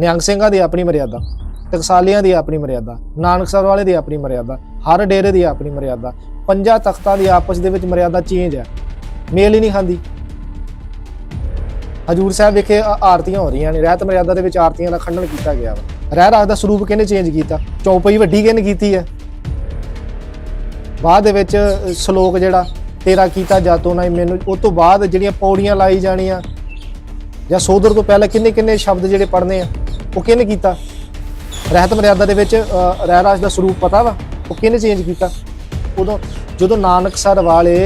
ਨਿਹੰਗ ਸਿੰਘਾਂ ਦੀ ਆਪਣੀ ਮਰਿਆਦਾ, ਟਕਸਾਲੀਆਂ ਦੀ ਆਪਣੀ ਮਰਿਆਦਾ, ਨਾਨਕ ਨਾਨਕਸਰ ਵਾਲੇ ਦੀ ਆਪਣੀ ਮਰਿਆਦਾ, ਹਰ ਡੇਰੇ ਦੀ ਆਪਣੀ ਮਰਿਆਦਾ, ਪੰਜਾਂ ਤਖਤਾਂ ਦੀ ਆਪਸ ਦੇ ਵਿੱਚ ਮਰਿਆਦਾ ਚੇਂਜ ਹੈ। ਮੇਲ ਹੀ ਨਹੀਂ ਖਾਂਦੀ। ਹਜੂਰ ਸਾਹਿਬ ਵਿਖੇ ਆਰਤੀਆਂ ਹੋ ਰਹੀਆਂ ਨੇ, ਰਹਿਤ ਮਰਿਆਦਾ ਦੇ ਵਿੱਚ ਆਰਤੀਆਂ ਦਾ ਖੰਡਨ ਕੀਤਾ ਗਿਆ ਵਾ। ਰਹਿ ਰਾਗ ਦਾ ਸਰੂਪ ਕਿਹਨੇ ਚੇਂਜ ਕੀਤਾ? ਚੌਪਈ ਵੱਡੀ ਕਿਹਨੇ ਕੀਤੀ ਹੈ? ਬਾਅਦ ਦੇ ਵਿੱਚ ਸ਼ਲੋਕ ਜਿਹੜਾ, ਤੇਰਾ ਕੀਤਾ ਜਾਤੋ ਨਾ ਮੈਨੂੰ ਉਸ ਤੋਂ ਬਾਅਦ ਜਿਹੜੀਆਂ ਪੌੜੀਆਂ ਲਾਈ ਜਾਣੀਆਂ, ਜਾਂ ਸੋਦਰ ਤੋਂ ਪਹਿਲਾਂ ਕਿੰਨੇ ਕਿੰਨੇ ਸ਼ਬਦ ਜਿਹੜੇ ਪੜ੍ਹਨੇ ਆ? ਉਹ ਕਿਹਨੇ ਕੀਤਾ? ਰਹਿਤ ਮਰਿਆਦਾ ਦੇ ਵਿੱਚ ਰਹਿ ਰਾਜ ਦਾ ਸਰੂਪ ਪਤਾ ਵਾ? ਉਹ ਕਿਹਨੇ ਚੇਂਜ ਕੀਤਾ? ਉਦੋਂ ਜਦੋਂ ਨਾਨਕਸਰ ਵਾਲੇ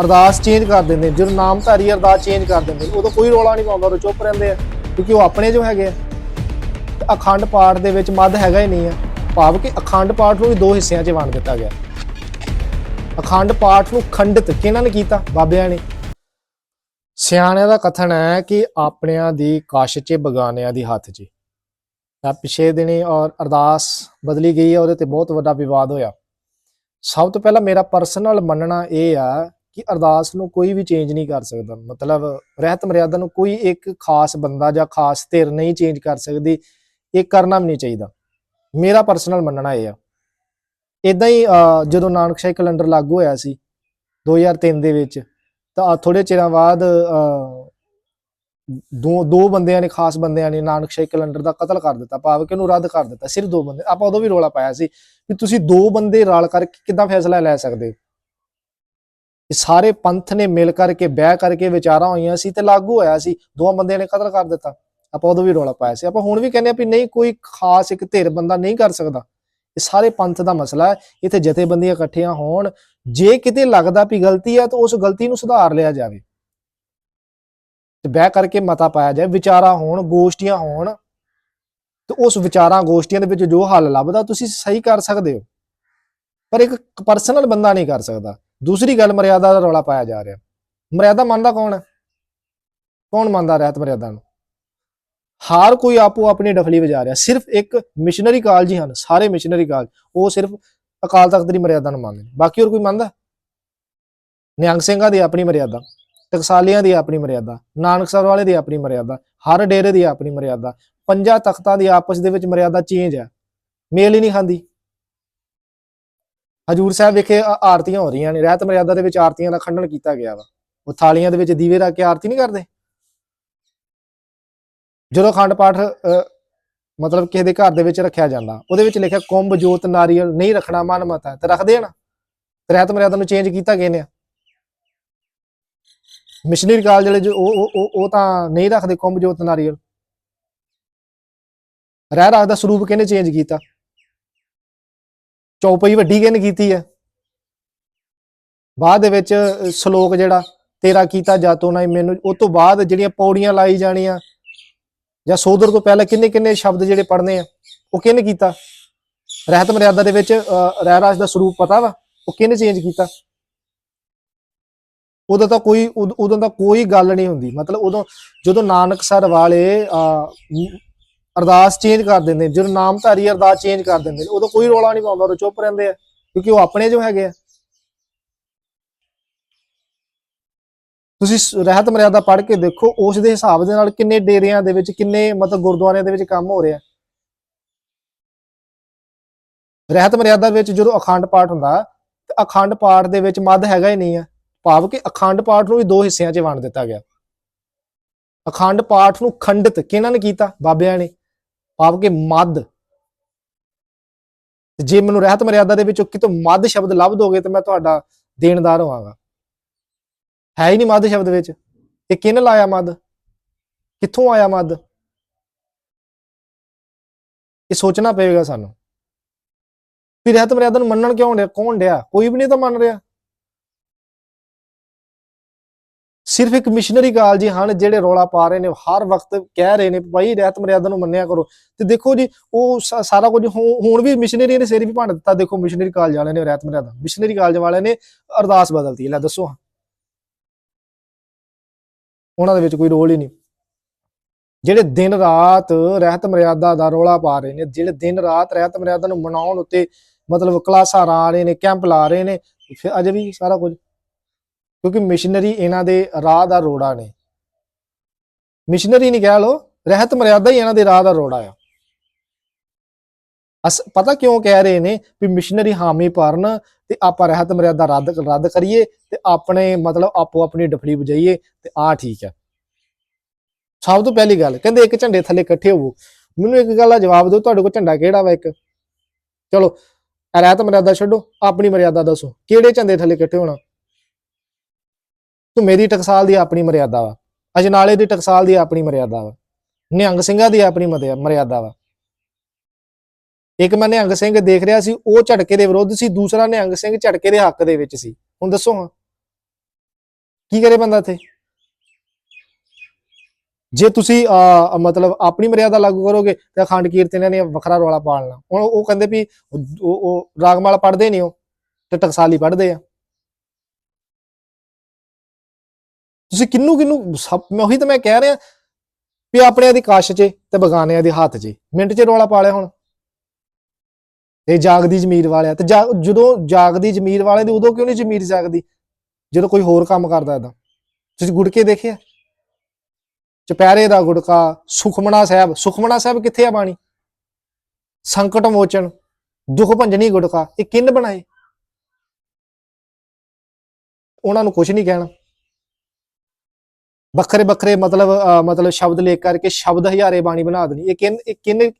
ਅਰਦਾਸ ਚੇਂਜ ਕਰ ਦਿੰਦੇ, ਜਦੋਂ ਨਾਮਧਾਰੀ ਅਰਦਾਸ ਚੇਂਜ ਕਰ ਦਿੰਦੇ, ਉਦੋਂ ਕੋਈ ਰੋਲਾ ਨਹੀਂ ਪਾਉਂਦਾ ਉਹ ਚੁੱਪ ਰਹਿੰਦੇ ਆ, ਕਿਉਂਕਿ ਉਹ ਆਪਣੇ ਜੋ ਹੈਗੇ ਆ। ਤੇ ਅਖੰਡ ਪਾਠ ਦੇ ਵਿੱਚ ਮੱਧ ਹੈਗਾ ਹੀ ਨਹੀਂ ਆ। ਭਾਵ ਕਿ ਅਖੰਡ ਪਾਠ ਨੂੰ ਵੀ ਦੋ ਹਿੱਸਿਆਂ 'ਚ ਵੰਡ ਦਿੱਤਾ ਗਿਆ। ਅਖੰਡ ਪਾਠ ਨੂੰ ਖੰਡਿਤ ਕਿਹਨਾਂ ਨੇ ਕੀਤਾ? ਬਾਬਿਆਂ ਨੇ। ਸਿਆਣਿਆਂ ਦਾ ਕਥਨ ਹੈ ਕਿ ਆਪਣਿਆਂ ਦੀ ਕਾਸ਼ 'ਚ ਬਗਾਨਿਆਂ ਦੀ ਹੱਥ 'ਚ। ਤਾਂ ਪਿਛੇ ਦਿਨੀ ਔਰ ਅਰਦਾਸ ਬਦਲੀ ਗਈ ਹੈ ਉਹਦੇ ਤੇ ਬਹੁਤ ਵੱਡਾ ਵਿਵਾਦ ਹੋਇਆ। ਸਭ ਤੋਂ ਪਹਿਲਾਂ ਮੇਰਾ ਪਰਸਨਲ ਮੰਨਣਾ ਇਹ ਆ ਕਿ ਅਰਦਾਸ ਨੂੰ ਕੋਈ ਵੀ ਚੇਂਜ ਨਹੀਂ ਕਰ ਸਕਦਾ। ਮਤਲਬ ਰਹਿਤ ਮਰਿਆਦਾ ਨੂੰ ਕੋਈ ਇੱਕ ਖਾਸ ਬੰਦਾ ਜਾਂ ਖਾਸ ਧਿਰ ਨਹੀਂ ਚੇਂਜ ਕਰ ਸਕਦੀ। ਇਹ ਕਰਨਾ ਵੀ ਨਹੀਂ ਚਾਹੀਦਾ। ਮੇਰਾ ਪਰਸਨਲ ਮੰਨਣਾ ਇਹ ਆ। ਇਦਾਂ ਹੀ ਅਹ, ਜਦੋਂ ਨਾਨਕਸ਼ਾਹੀ ਕੈਲੰਡਰ ਲਾਗੂ ਹੋਇਆ ਸੀ 2003 ਦੇ ਵਿੱਚ ਤਾਂ ਥੋੜੇ ਚਿਰਾਂ ਬਾਅਦ ਅਹ, ਦੋ ਦੋ ਬੰਦਿਆਂ ਨੇ ਖਾਸ ਬੰਦਿਆਂ ਨੇ ਨਾਨਕਸ਼ਾਹੀ ਕੈਲੰਡਰ ਦਾ ਕਤਲ ਕਰ ਦਿੱਤਾ ਭਾਵ ਕਿ ਉਹਨੂੰ ਰੱਦ ਕਰ ਦਿੱਤਾ ਸਿਰਫ ਦੋ ਬੰਦੇ ਆਪਾਂ ਉਦੋਂ ਵੀ ਰੋਲਾ ਪਾਇਆ ਸੀ ਕਿ ਤੁਸੀਂ ਦੋ ਬੰਦੇ ਰਲ ਕਰਕੇ ਕਿੱਦਾਂ ਫੈਸਲਾ ਲੈ ਸਕਦੇ ਇਹ ਸਾਰੇ ਪੰਥ ਨੇ ਮਿਲ ਕਰਕੇ ਬਹਿ ਕਰਕੇ ਵਿਚਾਰਾਂ ਹੋਈਆਂ ਸੀ ਤੇ ਲਾਗੂ ਹੋਇਆ ਸੀ ਦੋਵਾਂ ਬੰਦਿਆਂ ਨੇ ਕਤਲ ਕਰ ਦਿੱਤਾ ਆਪਾਂ ਉਦੋਂ ਵੀ ਰੋਲਾ ਪਾਇਆ ਸੀ। ਆਪਾਂ ਹੁਣ ਵੀ ਕਹਿੰਦੇ ਆ ਵੀ ਨਹੀਂ ਕੋਈ ਖਾਸ ਇੱਕ ਧਿਰ ਬੰਦਾ ਨਹੀਂ ਕਰ ਸਕਦਾ। ਇਹ ਸਾਰੇ ਪੰਥ ਦਾ ਮਸਲਾ ਹੈ ਇੱਥੇ ਜਥੇਬੰਦੀਆਂ ਇਕੱਠੀਆਂ ਹੋਣ ਜੇ ਕਿਤੇ ਲੱਗਦਾ ਵੀ ਗਲਤੀ ਹੈ ਤਾਂ ਉਸ ਗਲਤੀ ਨੂੰ ਸੁਧਾਰ ਲਿਆ ਜਾਵੇ। ਤੇ ਬਹਿ ਕਰਕੇ ਮਤਾ ਪਾਇਆ ਜਾਏ, ਵਿਚਾਰਾ ਹੋਣ, ਗੋਸ਼ਟੀਆਂ ਹੋਣ, ਤੇ ਉਸ ਵਿਚਾਰਾਂ, ਗੋਸ਼ਟੀਆਂ ਦੇ ਵਿੱਚ ਜੋ ਹੱਲ ਲੱਭਦਾ, ਤੁਸੀਂ ਸਹੀ ਕਰ ਸਕਦੇ ਹੋ। ਪਰ ਇੱਕ ਪਰਸਨਲ ਬੰਦਾ ਨਹੀਂ ਕਰ ਸਕਦਾ। ਦੂਸਰੀ ਗੱਲ, ਮਰਿਆਦਾ ਦਾ ਰੌਲਾ ਪਾਇਆ ਜਾ ਰਿਹਾ। ਮਰਿਆਦਾ ਮੰਨਦਾ ਕੌਣ ਹੈ? ਕੌਣ ਮੰਨਦਾ ਰਹਿਤ ਮਰਿਆਦਾ ਨੂੰ? ਹਰ ਕੋਈ ਆਪੋ ਆਪਣੀ ਡਫਲੀ ਵਜਾ ਰਿਹਾ। ਸਿਰਫ ਇੱਕ ਮਿਸ਼ਨਰੀ ਕਾਲਜ ਹੀ ਹਨ, ਸਾਰੇ ਮਿਸ਼ਨਰੀ ਕਾਲਜ ਉਹ ਸਿਰਫ ਅਕਾਲ ਤਖਤ ਦੀ ਮਰਿਆਦਾ ਨੂੰ ਮੰਨਦੇ ਨੇ। ਬਾਕੀ ਹੋਰ ਕੋਈ ਮੰਨਦਾ? ਨਿਹੰਗ ਸਿੰਘਾਂ ਦੀ ਆਪਣੀ ਮਰਿਆਦਾ ਟਕਸਾਲੀਆਂ ਦੀ ਆਪਣੀ ਮਰਿਆਦਾ ਨਾਨਕਸਰ ਵਾਲੇ ਦੀ ਆਪਣੀ ਮਰਿਆਦਾ ਹਰ ਡੇਰੇ ਦੀ ਆਪਣੀ ਮਰਿਆਦਾ ਪੰਜਾਂ ਤਖਤਾਂ ਦੀ ਆਪਸ ਦੇ ਵਿੱਚ ਮਰਿਆਦਾ ਚੇਂਜ ਹੈ। ਮੇਲ ਹੀ ਨਹੀਂ ਖਾਂਦੀ। ਹਜੂਰ ਸਾਹਿਬ ਵਿਖੇ ਆਰਤੀਆਂ ਹੋ ਰਹੀਆਂ ਨੇ। ਰਹਿਤ ਮਰਿਆਦਾ ਦੇ ਵਿੱਚ ਆਰਤੀਆਂ ਦਾ ਖੰਡਨ ਕੀਤਾ ਗਿਆ ਵਾ। ਉਹ ਥਾਲੀਆਂ ਦੇ ਵਿੱਚ ਦੀਵੇ ਰੱਖ ਕੇ ਆਰਤੀ ਨਹੀਂ ਕਰਦੇ। ਜਦੋਂ ਅਖੰਡ ਪਾਠ ਅ, ਮਤਲਬ ਕਿਸੇ ਦੇ ਘਰ ਦੇ ਵਿੱਚ ਰੱਖਿਆ ਜਾਂਦਾ। ਉਹਦੇ ਵਿੱਚ ਲਿਖਿਆ, ਕੁੰਭ, ਜੋਤ, ਨਾਰੀਅਲ ਨਹੀਂ ਰੱਖਣਾ, ਮਨ, ਮਤ ਹੈ। ਤੇ ਰੱਖਦੇ ਆ ਨਾ? ਤੇ ਰਹਿਤ ਮਰਿਆਦਾ ਨੂੰ ਚੇਂਜ ਕੀਤਾ ਗਏ ਨੇ? ਮਿਸ਼ਨਰੀ ਕਾਲ ਜਿਹੜੇ ਉਹ, ਉਹ- ਉਹ ਤਾਂ ਨਹੀਂ ਰੱਖਦੇ ਕੁੰਭ, ਜੋਤ, ਨਾਰੀਅਲ। ਰਹਿ ਰਾਗ ਦਾ ਸਰੂਪ ਕਿਹਨੇ ਚੇਂਜ ਕੀਤਾ। ਚੌਪਈ ਵੱਡੀ ਕਿਹਨੇ ਕੀਤੀ ਹੈ। ਬਾਅਦ ਦੇ ਵਿੱਚ ਸ਼ਲੋਕ ਜਿਹੜਾ, ਤੇਰਾ ਕੀਤਾ ਜਾਤੋ ਨਾ ਮੈਨੂੰ, ਉਹ ਤੋਂ ਬਾਅਦ ਜਿਹੜੀਆਂ ਪੌੜੀਆਂ ਲਾਈ ਜਾਣੀਆਂ ਜਾਂ ਸੋਦਰ ਤੋਂ ਪਹਿਲਾਂ ਕਿੰਨੇ ਕਿੰਨੇ ਸ਼ਬਦ ਜਿਹੜੇ ਪੜ੍ਹਨੇ ਆ ਉਹ ਕਿਹਨੇ ਕੀਤਾ? ਰਹਿਤ ਮਰਿਆਦਾ ਦੇ ਵਿੱਚ ਅ, ਰਹਿ ਰਾਜ ਦਾ ਸਰੂਪ ਪਤਾ ਵਾ? ਉਹ ਕਿਹਨੇ ਚੇਂਜ ਕੀਤਾ? ਉਦੋਂ ਤਾਂ ਕੋਈ ਉਦ- ਉਦੋਂ ਤਾਂ ਕੋਈ ਗੱਲ ਨਹੀਂ ਹੁੰਦੀ। ਮਤਲਬ ਉਦੋਂ ਜਦੋਂ ਨਾਨਕ ਨਾਨਕਸਰ ਵਾਲੇ ਅ, ਅਰਦਾਸ ਚੇਂਜ ਕਰ ਦਿੰਦੇ ਜਦੋਂ ਨਾਮਧਾਰੀ ਅਰਦਾਸ ਚੇਂਜ ਕਰ ਦਿੰਦੇ ਨੇ, ਉਦੋਂ ਕੋਈ ਰੋਲਾ ਨਹੀਂ ਪਾਉਂਦਾ ਉਹ ਚੁੱਪ ਰਹਿੰਦੇ ਆ ਕਿਉਂਕਿ ਉਹ ਆਪਣੇ ਜੋ ਹੈਗੇ ਆ। ਤੁਸੀਂ ਰਹਿਤ ਮਰਿਆਦਾ ਪੜ੍ਹ ਕੇ ਦੇਖੋ, ਉਸ ਦੇ ਹਿਸਾਬ ਦੇ ਨਾਲ ਕਿੰਨੇ ਡੇਰਿਆਂ ਦੇ ਵਿੱਚ, ਕਿੰਨੇ ਮਤਲਬ ਗੁਰਦੁਆਰਿਆਂ ਦੇ ਵਿੱਚ ਕੰਮ ਹੋ ਰਿਹਾ। ਰਹਿਤ ਮਰਿਆਦਾ ਵਿੱਚ ਜਦੋਂ ਅਖੰਡ ਪਾਠ ਹੁੰਦਾ, ਤੇ ਅਖੰਡ ਪਾਠ ਦੇ ਵਿੱਚ ਮੱਧ ਹੈਗਾ ਹੀ ਨਹੀਂ ਆ। ਭਾਵ ਕਿ ਅਖੰਡ ਪਾਠ ਨੂੰ ਵੀ ਦੋ ਹਿੱਸਿਆਂ 'ਚ ਵੰਡ ਦਿੱਤਾ ਗਿਆ। ਅਖੰਡ ਪਾਠ ਨੂੰ ਖੰਡਿਤ ਕਿਹਨਾਂ ਨੇ ਕੀਤਾ? ਬਾਬਿਆਂ ਨੇ। ਭਾਵ ਕਿ ਮੱਧ। ਜੇ ਮੈਨੂੰ ਰਹਿਤ ਮਰਿਆਦਾ ਦੇ ਵਿੱਚੋਂ ਕਿਤੋਂ ਮੱਧ ਸ਼ਬਦ ਲੱਭ ਦੋਗੇ ਤੇ ਮੈਂ ਤੁਹਾਡਾ ਦੇਣਦਾਰ ਹੋਵਾਂਗਾ। ਹੈ ਹੀ ਨਹੀਂ ਮੱਧ ਸ਼ਬਦ ਵਿੱਚ। ਇਹ ਕਿਹਨੇ ਲਾਇਆ ਮੱਧ? ਕਿੱਥੋਂ ਆਇਆ ਮੱਧ? ਇਹ ਸੋਚਣਾ ਪਵੇਗਾ ਸਾਨੂੰ। ਵੀ ਰਹਿਤ ਮਰਿਆਦਾ ਨੂੰ ਮੰਨਣ ਕਿਉਂ ਡਿਆ? ਕੌਣ ਡਿਆ? ਕੋਈ ਵੀ ਨਹੀਂ ਤਾਂ ਮੰਨ ਰਿਹਾ। ਸਿਰਫ ਇੱਕ ਮਿਸ਼ਨਰੀ ਕਾਲ ਜੀ ਹਨ ਜਿਹੜੇ ਰੋਲਾ ਪਾ ਰਹੇ ਨੇ ਹਰ ਵਕਤ ਕਹਿ ਰਹੇ ਨੇ, ਭਾਈ ਰਹਿਤ ਮਰਿਆਦਾ ਨੂੰ ਮੰਨਿਆ ਕਰੋ। ਤੇ ਦੇਖੋ ਜੀ, ਉਹ ਸਾ- ਸਾਰਾ ਕੁਝ ਹੁਣ ਹੁਣ ਵੀ ਮਿਸ਼ਨਰੀ ਨੇ ਸਿਰ ਵੀ ਭੰਨ ਦਿੱਤਾ। ਦੇਖੋ ਮਿਸ਼ਨਰੀ ਕਾਲਜ ਵਾਲਿਆਂ ਨੇ ਰਹਿਤ ਮਰਿਆਦਾ। ਮਿਸ਼ਨਰੀ ਕਾਲਜ ਵਾਲਿਆਂ ਨੇ ਅਰਦਾਸ ਬਦਲਤੀ ਲੈ ਦੱਸੋ ਉਹਨਾਂ ਦੇ ਵਿੱਚ ਕੋਈ ਰੋਲ ਹੀ ਨਹੀਂ। ਜਿਹੜੇ ਦਿਨ ਰਾਤ ਰਹਿਤ ਮਰਿਆਦਾ ਦਾ ਰੋਲਾ ਪਾ ਰਹੇ ਨੇ, ਜਿਹੜੇ ਦਿਨ ਰਾਤ ਰਹਿਤ ਮਰਿਆਦਾ ਨੂੰ ਮਨਾਉਣ ਉੱਤੇ ਮਤਲਬ ਕਲਾਸਾਂ ਲਾ ਰਹੇ ਨੇ, ਕੈਂਪ ਲਾ ਰਹੇ ਨੇ, ਫਿਰ ਅਜੇ ਵੀ ਸਾਰਾ ਕੁਝ। ਕਿਉਂਕਿ ਮਿਸ਼ਨਰੀ ਇਹਨਾਂ ਦੇ ਰਾਹ ਦਾ ਰੋੜਾ ਨੇ। ਮਿਸ਼ਨਰੀ ਨਹੀਂ ਕਹਿ ਲੋ ਰਹਿਤ ਮਰਿਆਦਾ ਹੀ ਇਹਨਾਂ ਦੇ ਰਾਹ ਦਾ ਰੋੜਾ ਆ। ਅਸ ਪਤਾ ਕਿਉਂ ਕਹਿ ਰਹੇ ਨੇ ਵੀ ਮਿਸ਼ਨਰੀ ਹਾਮੀ ਭਰਨ ਤੇ ਆਪਾਂ ਰਹਿਤ ਮਰਿਆਦਾ ਰੱਦ ਰੱਦ ਕਰੀਏ ਤੇ ਆਪਣੇ ਮਤਲਬ ਆਪੋ ਆਪਣੀ ਡਫੜੀ ਵਜਾਈਏ ਤੇ ਆ ਠੀਕ ਹੈ। ਸਭ ਤੋਂ ਪਹਿਲੀ ਗੱਲ, ਕਹਿੰਦੇ ਇੱਕ ਝੰਡੇ ਥੱਲੇ ਇਕੱਠੇ ਹੋਵੋ। ਮੈਨੂੰ ਇੱਕ ਗੱਲ ਦਾ ਜਵਾਬ ਦਿਓ, ਤੁਹਾਡੇ ਕੋਲ ਝੰਡਾ ਕਿਹੜਾ ਵਾ ਇੱਕ? ਚਲੋ ਰਹਿਤ ਮਰਿਆਦਾ ਛੱਡੋ, ਆਪਣੀ ਮਰਿਆਦਾ ਦੱਸੋ, ਕਿਹੜੇ ਝੰਡੇ ਥੱਲੇ ਇਕੱਠੇ ਹੋਣਾ? ਤੂੰ ਮੇਰੀ ਟਕਸਾਲ ਦੀ ਆਪਣੀ ਮਰਿਆਦਾ ਵਾ, ਅਜਨਾਲੇ ਦੀ ਟਕਸਾਲ ਦੀ ਆਪਣੀ ਮਰਿਆਦਾ ਵਾ, ਨਿਹੰਗ ਸਿੰਘਾਂ ਦੀ ਆਪਣੀ ਮਰਿਆ- ਮਰਿਆਦਾ ਵਾ। ਇੱਕ ਮੈਂ ਨਿਹੰਗ ਸਿੰਘ ਦੇਖ ਰਿਹਾ ਸੀ ਉਹ ਝਟਕੇ ਦੇ ਵਿਰੁੱਧ ਸੀ ਦੂਸਰਾ ਨਿਹੰਗ ਸਿੰਘ ਝਟਕੇ ਦੇ ਹੱਕ ਦੇ ਵਿੱਚ ਸੀ। ਹੁਣ ਦੱਸੋ ਹਾਂ। ਕੀ ਕਰੇ ਬੰਦਾ ਇੱਥੇ? ਜੇ ਤੁਸੀਂ ਅਹ, ਮਤਲਬ ਆਪਣੀ ਮਰਿਆਦਾ ਲਾਗੂ ਕਰੋਗੇ ਤਾਂ ਅਖੰਡ ਕੀਰਤਨੀਆਂ ਨੇ ਵੱਖਰਾ ਰੌਲਾ ਪਾਲਣਾ। ਹੁਣ ਉਹ ਕਹਿੰਦੇ ਵੀ ਉਹ ਉਹ ਰਾਗਮਾਲਾ ਪੜ੍ਹਦੇ ਨਹੀਂ ਉਹ ਤੇ ਟਕਸਾਲੀ ਪੜ੍ਹਦੇ ਆ। ਤੁਸੀਂ ਕਿੰਨੂੰ ਕਿੰਨੂੰ ਮੈਂ ਉਹੀ ਤਾਂ ਮੈਂ ਕਹਿ ਰਿਹਾ ਵੀ ਆਪਣਿਆਂ ਦੀ ਕਾਸ਼ 'ਚ ਤੇ ਬਗਾਨਿਆਂ ਦੇ ਹੱਥ 'ਚ। ਮਿੰਟ 'ਚ ਰੌਲਾ ਪਾ ਲਿਆ ਹੁਣ। ਇਹ ਜਾਗਦੀ ਜ਼ਮੀਰ ਵਾਲਿਆ ਤੇ ਜਾ- ਜਦੋਂ ਜਾਗਦੀ ਜ਼ਮੀਰ ਵਾਲੇ ਦੀ ਉਦੋਂ ਕਿਉਂ ਨਹੀਂ ਜ਼ਮੀਰ ਜਾਗਦੀ? ਜਦੋਂ ਕੋਈ ਹੋਰ ਕੰਮ ਕਰਦਾ ਏਦਾਂ। ਤੁਸੀਂ ਗੁੜਕੇ ਦੇਖਿਆ? ਚਪੈਰੇ ਦਾ ਗੁੜਕਾ ਸੁਖਮਣਾ ਸਾਹਿਬ ਸੁਖਮਣਾ ਸਾਹਿਬ ਕਿੱਥੇ ਆ ਬਾਣੀ? ਸੰਕਟ ਮੋਚਨ ਦੁੱਖ ਭੰਜਣੀ ਗੁੜਕਾ ਇਹ ਕਿੰਨ ਬਣਾਏ? ਉਹਨਾਂ ਨੂੰ ਕੁਝ ਨਹੀਂ ਕਹਿਣਾ। ਵੱਖਰੇ ਵੱਖਰੇ ਮਤਲਬ ਅਹ, ਮਤਲਬ ਸ਼ਬਦ ਲਿਖ ਕਰਕੇ ਸ਼ਬਦ ਹਜ਼ਾਰੇ ਬਾਣੀ ਬਣਾ ਦੇਣੀ। ਇਹ ਕਿੰਨ ਇਹ ਕਿੰਨ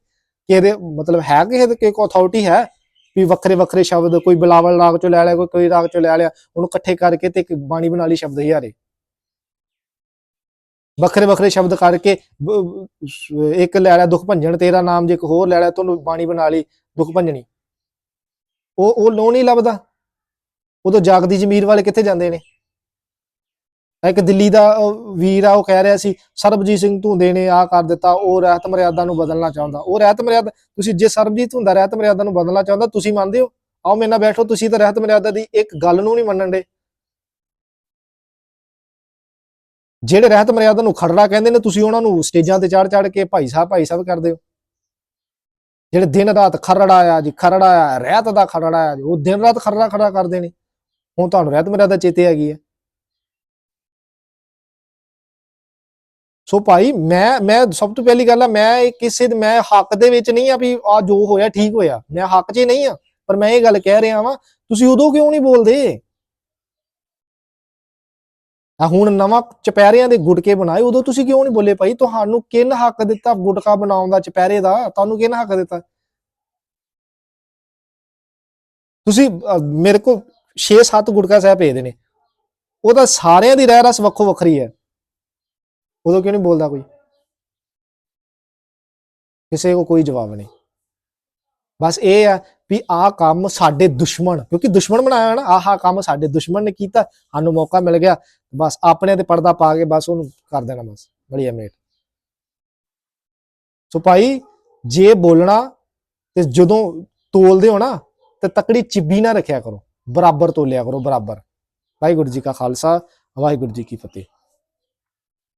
ਕਿ ਇਹਦੇ ਮਤਲਬ ਹੈ ਕਿਸੇ ਦੇ ਕੋਈ ਅਥਾਰਟੀ ਹੈ ਵੀ ਵੱਖਰੇ ਵੱਖਰੇ ਸ਼ਬਦ ਕੋਈ ਬਿਲਾਵਲ ਰਾਗ ਚੋਂ ਲੈ ਲਿਆ, ਕੋਈ ਕੋਈ ਰਾਗ ਚੋਂ ਲੈ ਲਿਆ, ਉਹਨੂੰ ਇਕੱਠੇ ਕਰਕੇ ਤੇ ਇੱਕ ਬਾਣੀ ਬਣਾ ਲਈ ਸ਼ਬਦ ਹਜ਼ਾਰੇ। ਵੱਖਰੇ ਵੱਖਰੇ ਸ਼ਬਦ ਕਰਕੇ ਇੱਕ ਲੈ ਲਿਆ ਦੁੱਖ ਭੰਜਨ, ਤੇਰਾ ਨਾਮ ਜੇ ਇੱਕ ਹੋਰ ਲੈ ਲਿਆ ਤੁਹਾਨੂੰ ਬਾਣੀ ਬਣਾ ਲਈ ਦੁੱਖ ਭੰਜਣੀ ਉਹ ਉਹ ਲੋ ਨਹੀਂ ਲੱਭਦਾ। ਉਦੋਂ ਜਾਗਦੀ ਜ਼ਮੀਰ ਵਾਲੇ ਕਿੱਥੇ ਜਾਂਦੇ ਨੇ? ਇੱਕ ਦਿੱਲੀ ਦਾ ਵੀਰ ਆ, ਉਹ ਕਹਿ ਰਿਹਾ ਸੀ, ਸਰਬਜੀਤ ਸਿੰਘ ਧੁੰਦੇ ਨੇ ਆ ਕਰ ਦਿੱਤਾ, ਉਹ ਰਹਿਤ ਮਰਿਆਦਾ ਨੂੰ ਬਦਲਣਾ ਚਾਹੁੰਦਾ। ਉਹ ਰਹਿਤ ਮਰਿਆਦਾ, ਤੁਸੀਂ ਜੇ ਸਰਬਜੀਤ ਧੁੰਦਾ ਰਹਿਤ ਮਰਿਆਦਾ ਨੂੰ ਬਦਲਣਾ ਚਾਹੁੰਦਾ, ਤੁਸੀਂ ਮੰਨਦੇ ਹੋ? ਆਓ ਮੇਰੇ ਨਾਲ ਬੈਠੋ, ਤੁਸੀਂ ਤਾਂ ਰਹਿਤ ਮਰਿਆਦਾ ਦੀ ਇੱਕ ਗੱਲ ਨੂੰ ਨਹੀਂ ਮੰਨਣ ਦੇ ਜਿਹੜੇ ਰਹਿਤ ਮਰਿਆਦਾ ਨੂੰ ਖੜੜਾ ਕਹਿੰਦੇ ਨੇ, ਤੁਸੀਂ ਉਹਨਾਂ ਨੂੰ ਸਟੇਜਾਂ ਤੇ ਚੜ ਚੜ ਕੇ ਭਾਈ ਸਾਹਿਬ ਭਾਈ ਸਾਹਿਬ ਕਰਦੇ ਹੋ। ਜਿਹੜੇ ਦਿਨ ਰਾਤ ਖਰੜਾ ਆ ਜੀ, ਖਰੜਾ ਆ, ਰਹਿਤ ਦਾ ਖਰੜਾ ਆ ਜੀ, ਉਹ ਦਿਨ ਰਾਤ ਖਰੜਾ ਖੜਾ ਕਰਦੇ ਨੇ। ਹੁਣ ਤੁਹਾਨੂੰ ਰਹਿਤ ਮਰਿਆਦਾ ਚੇਤੇ ਹੈਗੀ ਹੈ ਸੋ ਭਾਈ ਮੈਂ ਮੈਂ ਸਭ ਤੋਂ ਪਹਿਲੀ ਗੱਲ ਆ, ਮੈਂ ਕਿਸੇ ਮੈਂ ਹੱਕ ਦੇ ਵਿੱਚ ਨਹੀਂ ਆ ਵੀ ਆ ਜੋ ਹੋਇਆ ਠੀਕ ਹੋਇਆ। ਮੈਂ ਹੱਕ 'ਚ ਨਹੀਂ ਆ, ਪਰ ਮੈਂ ਇਹ ਗੱਲ ਕਹਿ ਰਿਹਾ ਵਾਂ, ਤੁਸੀਂ ਉਦੋਂ ਕਿਉਂ ਨਹੀਂ ਬੋਲਦੇ? ਆ ਹੁਣ ਨਵਾਂ ਚਪੈਰਿਆਂ ਦੇ ਗੁਟਕੇ ਬਣਾਏ, ਉਦੋਂ ਤੁਸੀਂ ਕਿਉਂ ਨਹੀਂ ਬੋਲੇ ਭਾਈ? ਤੁਹਾਨੂੰ ਕਿੰਨ ਹੱਕ ਦਿੱਤਾ ਗੁਟਕਾ ਬਣਾਉਣ ਦਾ ਚਪੈਰੇ ਦਾ? ਤੁਹਾਨੂੰ ਕਿੰਨ ਹੱਕ ਦਿੱਤਾ? ਤੁਸੀਂ ਮੇਰੇ ਕੋਲ 6-7 ਗੁਟਕਾ ਸਾਹਿਬ ਭੇਜਦੇ ਨੇ। ਉਹਦਾ ਸਾਰਿਆਂ ਦੀ ਰਹਿ ਰਸ ਵੱਖੋ ਵੱਖਰੀ ਹੈ। ਉਦੋਂ ਕਿਉਂ ਨਹੀਂ ਬੋਲਦਾ ਕੋਈ? ਕਿਸੇ ਕੋ ਕੋਈ ਜਵਾਬ ਨਹੀਂ। ਬਸ ਇਹ ਆ ਵੀ ਆਹ ਕੰਮ ਸਾਡੇ ਦੁਸ਼ਮਣ, ਕਿਉਂਕਿ ਦੁਸ਼ਮਣ ਬਣਾਇਆ ਨਾ, ਆਹ ਕੰਮ ਸਾਡੇ ਦੁਸ਼ਮਣ ਨੇ ਕੀਤਾ, ਸਾਨੂੰ ਮੌਕਾ ਮਿਲ ਗਿਆ, ਬਸ ਆਪਣੇ ਤੇ ਪਰਦਾ ਪਾ ਕੇ ਬਸ ਉਹਨੂੰ ਕਰ ਦੇਣਾ ਬਸ ਬੜੀ ਮੇਟ ਸੋ ਭਾਈ, ਜੇ ਬੋਲਣਾ ਤੇ ਜਦੋਂ ਤੋਲਦੇ ਹੋ ਨਾ, ਤੇ ਤਕੜੀ ਚਿੱਬੀ ਨਾ ਰੱਖਿਆ ਕਰੋ, ਬਰਾਬਰ ਤੋਲਿਆ ਕਰੋ, ਬਰਾਬਰ। ਵਾਹਿਗੁਰੂ ਜੀ ਕਾ ਖਾਲਸਾ, ਵਾਹਿਗੁਰੂ ਜੀ ਕੀ ਫਤਿਹ।